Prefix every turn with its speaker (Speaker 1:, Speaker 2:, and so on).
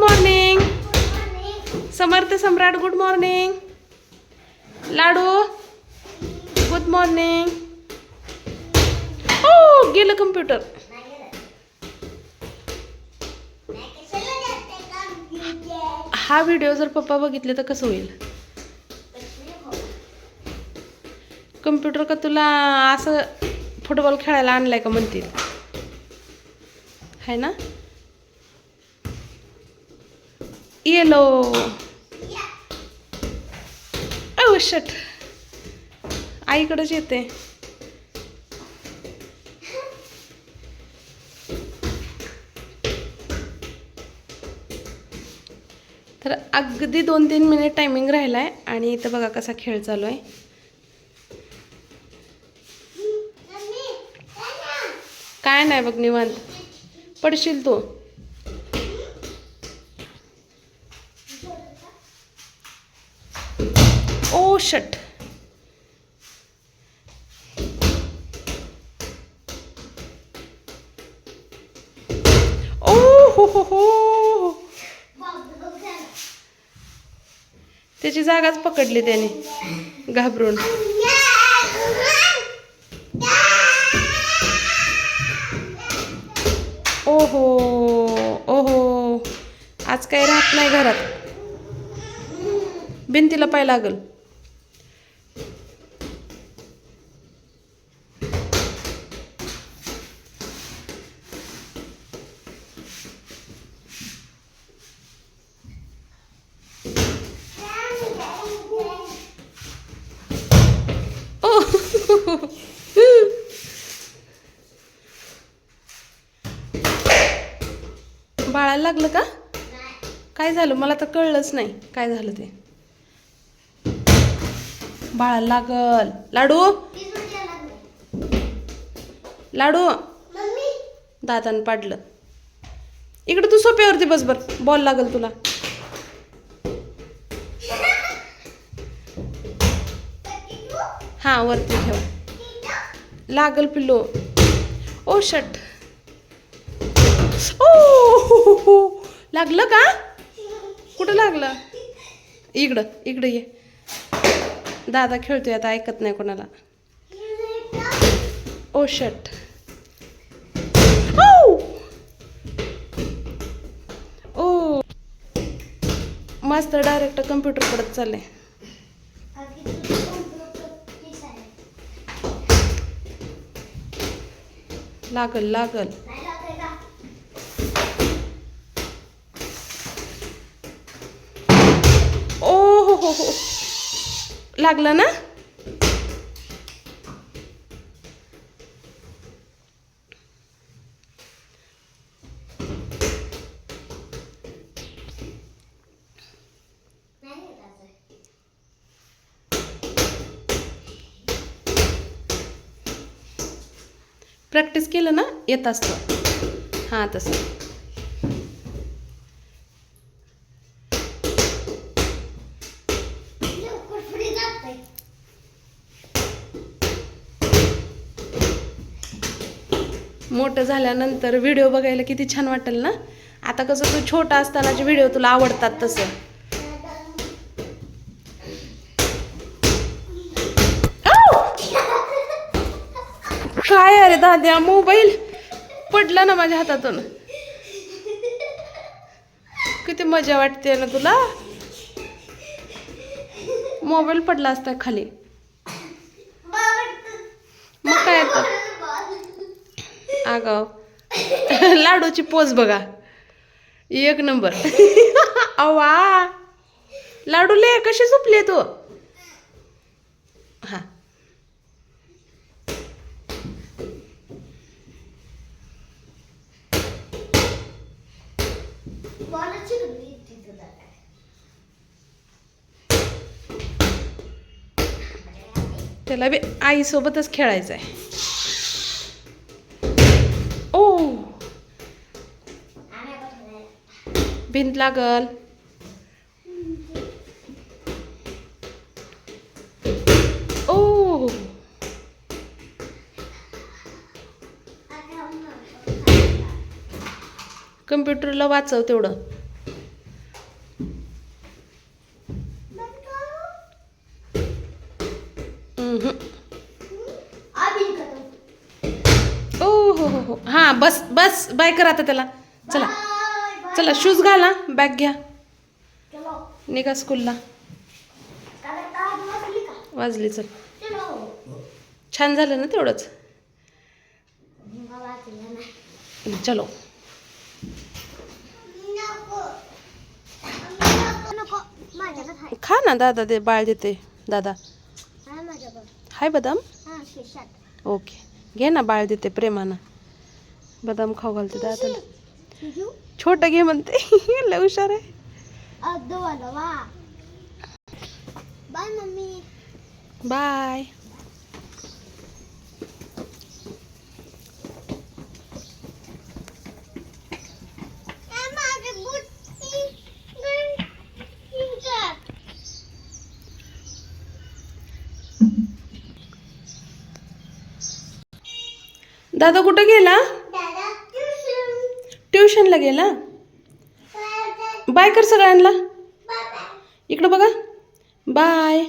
Speaker 1: Morning Samarth Samrat good morning लाडू good morning ओ गेलं computer हा व्हिडिओ जर पप्पा बघितले तर कसं होईल? कम्प्युटर का तुला असं फुटबॉल खेळायला आणलाय का म्हणतील? है ना? येलो ओ शट आईकडेच येते. तर अगदी दोन तीन मिनिट टायमिंग राहिला आहे आणि इथं बघा कसा खेळ चालू आहे. काय नाही बघ निवांत. पडशील तू. ओ ओ हो हो हो त्याची जागाच पकडली त्याने. घाबरून. ओहो ओहो. आज काही राहत नाही घरात. भिंतीला पाय लागल ओ बाळाला लागलं का? काय झालं? मला तर कळलंच नाही. काय झालं ते? बाळाला लागल. लाडू? लाडू? दादान पाडलं. इकडे तू सोप्यावरती बस बर. बॉल लागल तुला. हा वरती ठेव. लागल पिल्लो. ओ शट ओ! हो, लागलं का? कुठं लागलं? इकडं इकडं ये. दादा खेळतोय आता ऐकत नाही कोणाला. Oh shut oh! ओ! मस्त डायरेक्ट कम्प्युटर पडत चाललंय. लागल लागल ओ हो हो हो लागलं ना? प्रॅक्टिस केलं ना? येत असतं. हां तसं. मोठं झाल्यानंतर व्हिडिओ बघायला किती छान वाटेल ना? आता कसं तू छोटा असतानाचे व्हिडिओ तुला आवडतात तसं! काय अरे दाद्या मोबाईल पडला ना माझ्या हातातून. किती मजा वाटते ना तुला? मोबाईल पडला असता खाली. मग काय येतं आगाव लाडूची पोच बघा. एक नंबर. अवा लाडू ले कशी झोपली तू? हा. त्याला बी आईसोबतच खेळायचं आहे भिंत लागल. ओ कम्प्युटरला वाचव तेवढं. ओ हो हो हो. हां बस बस बाय करा आता त्याला. चला. चला शूज घाला बॅग घ्या. निघा स्कूलला
Speaker 2: वाजली
Speaker 1: चल. छान झालं ना तेवढंच? चलो. खा ना दादा दे बाळ देते दादा. हाय बदाम? ओके. घे ना बाळ देते प्रेमानं. बदाम खाऊ घालते दादाला.
Speaker 2: घेऊ
Speaker 1: छोटं घे म्हणते. लय हुशार आहे.
Speaker 2: Bye mummy.
Speaker 1: बाय. दादा कुठं गेला? ट्युशनला गेला? बाय कर सगळ्यांना. इकडं बघा. बाय.